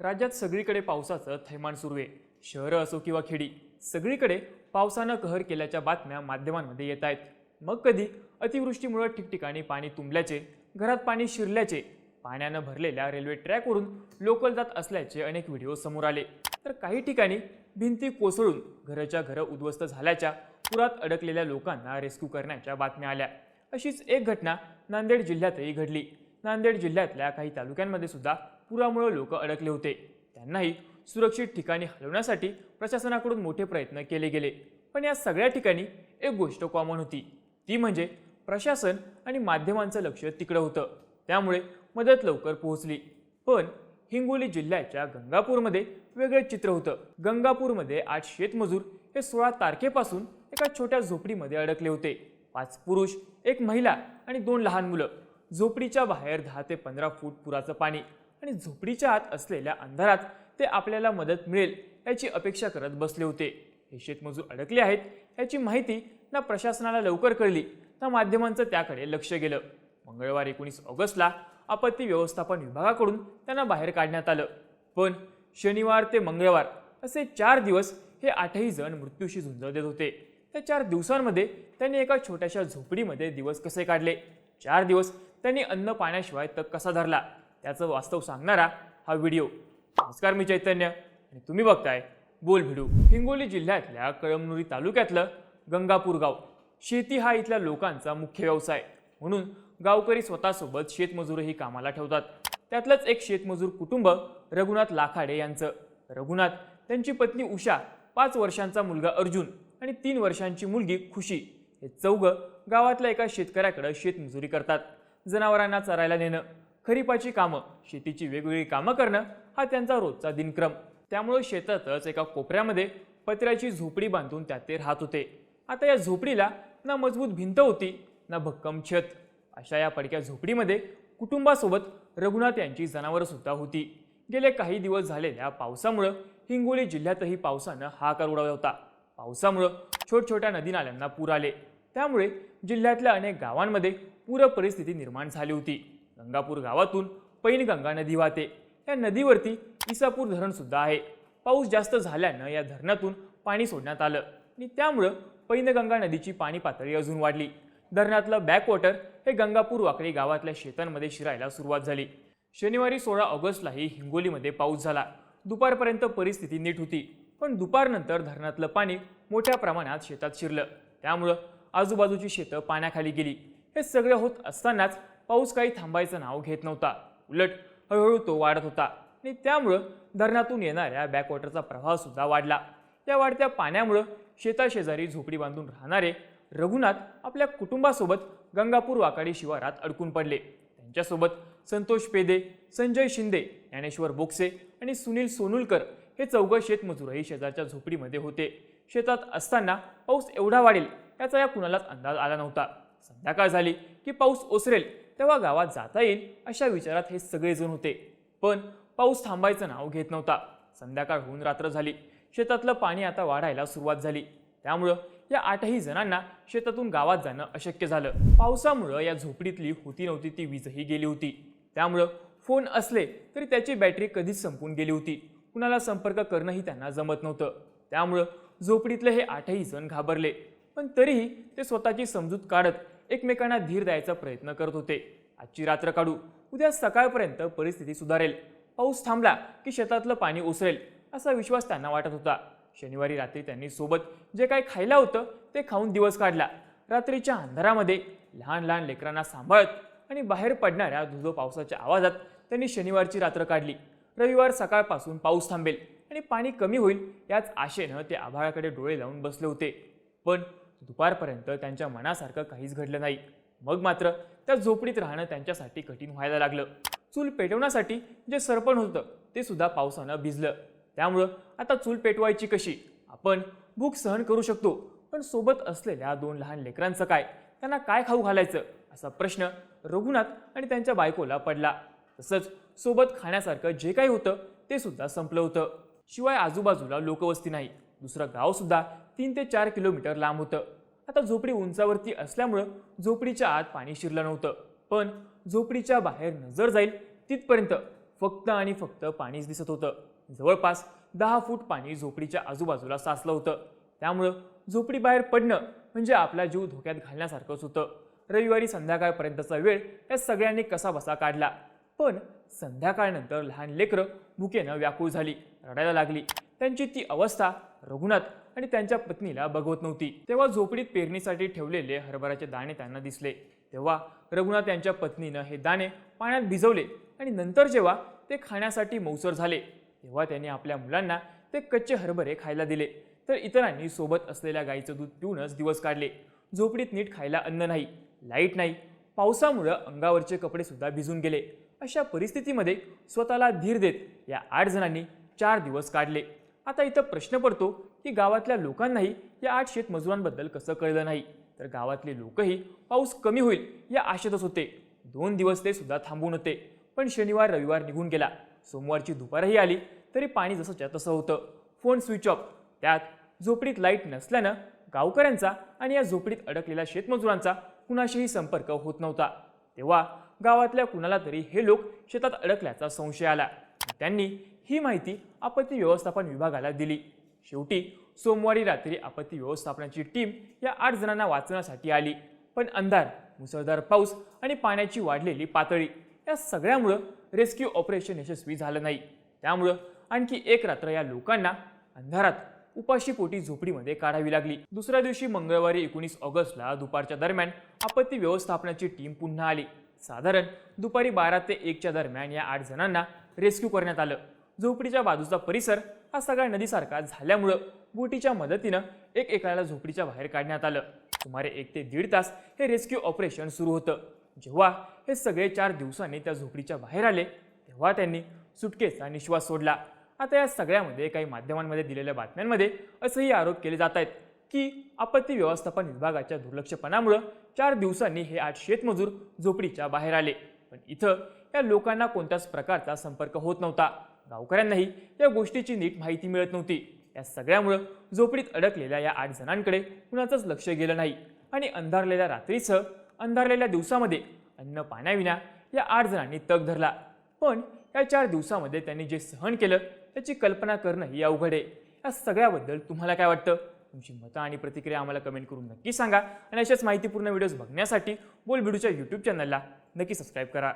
राज्यात सगळीकडे पावसाचं थैमान सुरू आहे. शहरं असो किंवा खेडी सगळीकडे पावसानं कहर केल्याच्या बातम्या माध्यमांमध्ये येत आहेत. मग कधी? अतिवृष्टीमुळं ठिकठिकाणी पाणी तुंबल्याचे घरात पाणी शिरल्याचे पाण्यानं भरलेल्या रेल्वे ट्रॅकवरून लोकल जात असल्याचे अनेक व्हिडिओ समोर आले. तर काही ठिकाणी भिंती कोसळून घराच्या घरं उद्ध्वस्त झाल्याच्या पुरात अडकलेल्या लोकांना रेस्क्यू करण्याच्या बातम्या आल्या. अशीच एक घटना नांदेड जिल्ह्यातही घडली. नांदेड जिल्ह्यातल्या काही तालुक्यांमध्ये सुद्धा पुरामुळे लोक अडकले होते. त्यांनाही सुरक्षित ठिकाणी हलवण्यासाठी प्रशासनाकडून मोठे प्रयत्न केले गेले. पण या सगळ्या ठिकाणी एक गोष्ट कॉमन होती. ती म्हणजे प्रशासन आणि माध्यमांचं लक्ष तिकडं होतं. त्यामुळे मदत लवकर पोहोचली. पण हिंगोली जिल्ह्याच्या गंगापूरमध्ये वेगळं चित्र होतं. गंगापूरमध्ये आठ शेतमजूर हे सोळा तारखेपासून एका छोट्या झोपडीमध्ये अडकले होते. पाच पुरुष एक महिला आणि दोन लहान मुलं. झोपडीच्या बाहेर दहा ते पंधरा फूट पुराचं पाणी आणि झोपडीच्या आत असलेल्या अंधारात ते आपल्याला मदत मिळेल याची अपेक्षा करत बसले होते. हे शेतमजूर अडकले आहेत याची माहिती ना प्रशासनाला लवकर कळली ना माध्यमांचं त्याकडे लक्ष गेलं. मंगळवार एकोणीस ऑगस्टला आपत्ती व्यवस्थापन विभागाकडून त्यांना बाहेर काढण्यात आलं. पण शनिवार ते मंगळवार असे चार दिवस हे आठही जण मृत्यूशी झुंज देत होते. त्या चार दिवसांमध्ये त्यांनी एका छोट्याशा झोपडीमध्ये दिवस कसे काढले? चार दिवस त्यांनी अन्न पाण्याशिवाय तग कसा धरला? त्याचं वास्तव सांगणारा हा व्हिडिओ. नमस्कार मी चैतन्य. आणि तुम्ही बघताय बोल भिडू. हिंगोली जिल्ह्यातल्या कळमनुरी तालुक्यातलं गंगापूर गाव. शेती हा इथल्या लोकांचा मुख्य व्यवसाय. म्हणून गावकरी स्वतःसोबत शेतमजूरही कामाला ठेवतात. त्यातलंच एक शेतमजूर कुटुंब रघुनाथ लाखाडे यांचं. रघुनाथ त्यांची पत्नी उषा पाच वर्षांचा मुलगा अर्जुन आणि तीन वर्षांची मुलगी खुशी. हे चौघं गावातल्या एका शेतकऱ्याकडे शेतमजुरी करतात. जनावरांना चरायला नेणं खरीपाची कामं शेतीची वेगवेगळी कामं करणं हा त्यांचा रोजचा दिनक्रम. त्यामुळे शेतातच एका कोपऱ्यामध्ये पत्र्याची झोपडी बांधून त्यात ते राहत होते. आता या झोपडीला ना मजबूत भिंत होती ना भक्कम छत. अशा या पडक्या झोपडीमध्ये कुटुंबासोबत रघुनाथ यांची जनावरं सुद्धा होती. गेले काही दिवस झालेल्या पावसामुळं हिंगोली जिल्ह्यातही पावसानं हाकार उडवला होता. पावसामुळं छोटछोट्या नदी नाल्यांना पूर आले. त्यामुळे जिल्ह्यातल्या अनेक गावांमध्ये पूर परिस्थिती निर्माण झाली होती. गंगापूर गावातून पैनगंगा नदी वाहते. या नदीवरती इसापूर धरणसुद्धा आहे. पाऊस जास्त झाल्यानं या धरणातून पाणी सोडण्यात आलं आणि त्यामुळं पैनगंगा नदीची पाणी पातळी अजून वाढली. धरणातलं बॅकवॉटर हे गंगापूर वाकडी गावातल्या शेतांमध्ये शिरायला सुरुवात झाली. शनिवारी सोळा ऑगस्टलाही हिंगोलीमध्ये पाऊस झाला. दुपारपर्यंत परिस्थिती नीट होती. पण दुपारनंतर धरणातलं पाणी मोठ्या प्रमाणात शेतात शिरलं. त्यामुळं आजूबाजूची शेतं पाण्याखाली गेली. हे सगळं होत असतानाच पाऊस काही थांबायचं नाव घेत नव्हता. उलट हळूहळू तो वाढत होता. आणि त्यामुळं धरणातून येणाऱ्या बॅकवॉटरचा प्रवाह सुद्धा वाढला. या वाढत्या पाण्यामुळं शेताशेजारी झोपडी बांधून राहणारे रघुनाथ आपल्या कुटुंबासोबत गंगापूर वाकाडी शिवारात अडकून पडले. त्यांच्यासोबत संतोष पेदे संजय शिंदे ज्ञानेश्वर बोक्से आणि सुनील सोनुलकर हे चौघं शेतमजूरही शेजारच्या झोपडीमध्ये होते. शेतात असताना पाऊस एवढा वाढेल याचा या कुणालाच अंदाज आला नव्हता. संध्याकाळ झाली की पाऊस ओसरेल तेव्हा गावात जाता येईल अशा विचारात हे सगळेजण होते. पण पाऊस थांबायचं नाव घेत नव्हता. संध्याकाळ होऊन रात्र झाली. शेतातलं पाणी आता वाढायला सुरुवात झाली. त्यामुळं या आठही जणांना शेतातून गावात जाणं अशक्य झालं. पावसामुळं या झोपडीतली होती नव्हती ती वीजही गेली होती. त्यामुळं फोन असले तरी त्याची बॅटरी कधीच संपून गेली होती. कुणाला संपर्क करणंही त्यांना जमत नव्हतं. त्यामुळं झोपडीतले हे आठही जण घाबरले. पण तरीही ते स्वतःची समजूत काढत एकमेकांना धीर द्यायचा प्रयत्न करत होते. आजची रात्र काढू. उद्या सकाळपर्यंत परिस्थिती सुधारेल. पाऊस थांबला की शेतातलं पाणी ओसरेल असा विश्वास त्यांना वाटत होता. शनिवारी रात्री त्यांनी सोबत जे काय खायला होतं ते खाऊन दिवस काढला. रात्रीच्या अंधारामध्ये लहान लहान लेकरांना सांभाळत आणि बाहेर पडणाऱ्या धुधो पावसाच्या आवाजात त्यांनी शनिवारची रात्र काढली. रविवार सकाळपासून पाऊस थांबेल आणि पाणी कमी होईल याच आशेनं ते आभाळाकडे डोळे लावून बसले होते. पण दुपारपर्यंत त्यांच्या मनासारखं काहीच घडलं नाही. मग मात्र त्या झोपडीत राहणं त्यांच्यासाठी कठीण व्हायला लागलं. चूल पेटवण्यासाठी जे सरपण होतं ते सुद्धा पावसानं भिजलं. त्यामुळं आता चूल पेटवायची कशी? आपण भूक सहन करू शकतो पण सोबत असलेल्या दोन लहान लेकरांचं काय? त्यांना काय खाऊ घालायचं? असा प्रश्न रघुनाथ आणि त्यांच्या बायकोला पडला. तसंच सोबत खाण्यासारखं जे काही होतं ते सुद्धा संपलं होतं. शिवाय आजूबाजूला लोकवस्ती नाही. दुसरं गावसुद्धा तीन ते चार किलोमीटर लांब होतं. आता झोपडी उंचावरती असल्यामुळं झोपडीच्या आत पाणी शिरलं नव्हतं. पण झोपडीच्या बाहेर नजर जाईल तिथपर्यंत फक्त आणि फक्त पाणीच दिसत होतं. जवळपास दहा फूट पाणी झोपडीच्या आजूबाजूला साचलं होतं. त्यामुळं झोपडी बाहेर पडणं म्हणजे आपला जीव धोक्यात घालण्यासारखंच होतं. रविवारी संध्याकाळपर्यंतचा वेळ या सगळ्यांनी कसा बसा काढला. पण संध्याकाळनंतर लहान लेकरं भुकेनं व्याकुळ झाली रडायला लागली. त्यांची ती अवस्था रघुनाथ आणि त्यांच्या पत्नीला बघवत नव्हती. तेव्हा झोपडीत पेरणीसाठी ठेवलेले हरभऱ्याचे दाणे त्यांना दिसले. तेव्हा रघुनाथ यांच्या पत्नीनं हे दाणे पाण्यात भिजवले आणि नंतर जेव्हा ते खाण्यासाठी मौसर झाले तेव्हा त्यांनी आपल्या मुलांना ते कच्चे हरभरे खायला दिले. तर इतरांनी सोबत असलेल्या गाईचं दूध पिऊनच दिवस काढले. झोपडीत नीट खायला अन्न नाही लाइट नाही. पावसामुळं अंगावरचे कपडे सुद्धा भिजून गेले. अशा परिस्थितीमध्ये स्वतःला धीर देत या आठ जणांनी चार दिवस काढले. आता इथं प्रश्न पडतो की गावातल्या लोकांनाही या आठ शेतमजुरांबद्दल कसं कळलं नाही? तर गावातले लोकही पाऊस कमी होईल या आशेतच होते. दोन दिवस ते सुद्धा थांबून होते. पण शनिवार रविवार निघून गेला. सोमवारची दुपारही आली तरी पाणी जसंच्या तसं होतं. Phone switch off. त्यात झोपडीत लाइट नसल्यानं गावकऱ्यांचा आणि या झोपडीत अडकलेल्या शेतमजुरांचा कुणाशीही संपर्क होत नव्हता. तेव्हा गावातल्या कुणाला तरी हे लोक शेतात अडकल्याचा संशय आला. त्यांनी ही माहिती आपत्ती व्यवस्थापन विभागाला दिली. शेवटी सोमवारी रात्री आपत्ती व्यवस्थापनाची टीम या आठ जणांना वाचवण्यासाठी आली. पण अंधार मुसळधार पाऊस आणि पाण्याची वाढलेली पातळी या सगळ्यामुळं रेस्क्यू ऑपरेशन यशस्वी झालं नाही. त्यामुळं आणखी एक रात्र या लोकांना अंधारात उपाशी पोटी झोपडीमध्ये काढावी लागली. दुसऱ्या दिवशी मंगळवारी एकोणीस ऑगस्टला दुपारच्या दरम्यान आपत्ती व्यवस्थापनाची टीम पुन्हा आली. साधारण दुपारी बारा ते एकच्या दरम्यान या आठ जणांना रेस्क्यू करण्यात आलं. झोपडीच्या बाजूचा परिसर हा सगळा नदीसारखा झाल्यामुळं बोटीच्या मदतीनं एक एकाला झोपडीच्या बाहेर काढण्यात आलं. सुमारे एक ते दीड तास हे रेस्क्यू ऑपरेशन सुरू होतं. जेव्हा हे सगळे चार दिवसांनी त्या झोपडीच्या बाहेर आले तेव्हा त्यांनी सुटकेचा निश्वास सोडला. आता या सगळ्यामध्ये काही माध्यमांमध्ये दिलेल्या बातम्यांमध्ये असंही आरोप केले जात आहेत की आपत्ती व्यवस्थापन विभागाच्या दुर्लक्षपणामुळं चार दिवसांनी हे आठ शेतमजूर झोपडीच्या बाहेर आले. पण इथं या लोकांना कोणत्याच प्रकारचा संपर्क होत नव्हता. गावकऱ्यांनाही या गोष्टीची नीट माहिती मिळत नव्हती. या सगळ्यामुळं झोपडीत अडकलेल्या या आठ जणांकडे कुणाचंच लक्ष गेलं नाही आणि अंधारलेल्या रात्रीसह अंधारलेल्या दिवसामध्ये अन्न पाण्याविना या आठ जणांनी तग धरला. पण या चार दिवसामध्ये त्यांनी जे सहन केलं त्याची कल्पना करणंही अवघड आहे. या सगळ्याबद्दल तुम्हाला काय वाटतं? तुमची मतं आणि प्रतिक्रिया आम्हाला कमेंट करून नक्की सांगा आणि अशाच माहितीपूर्ण व्हिडिओज बघण्यासाठी बोल बिडूच्या यूट्यूब चॅनलला नक्की सबस्क्राईब करा.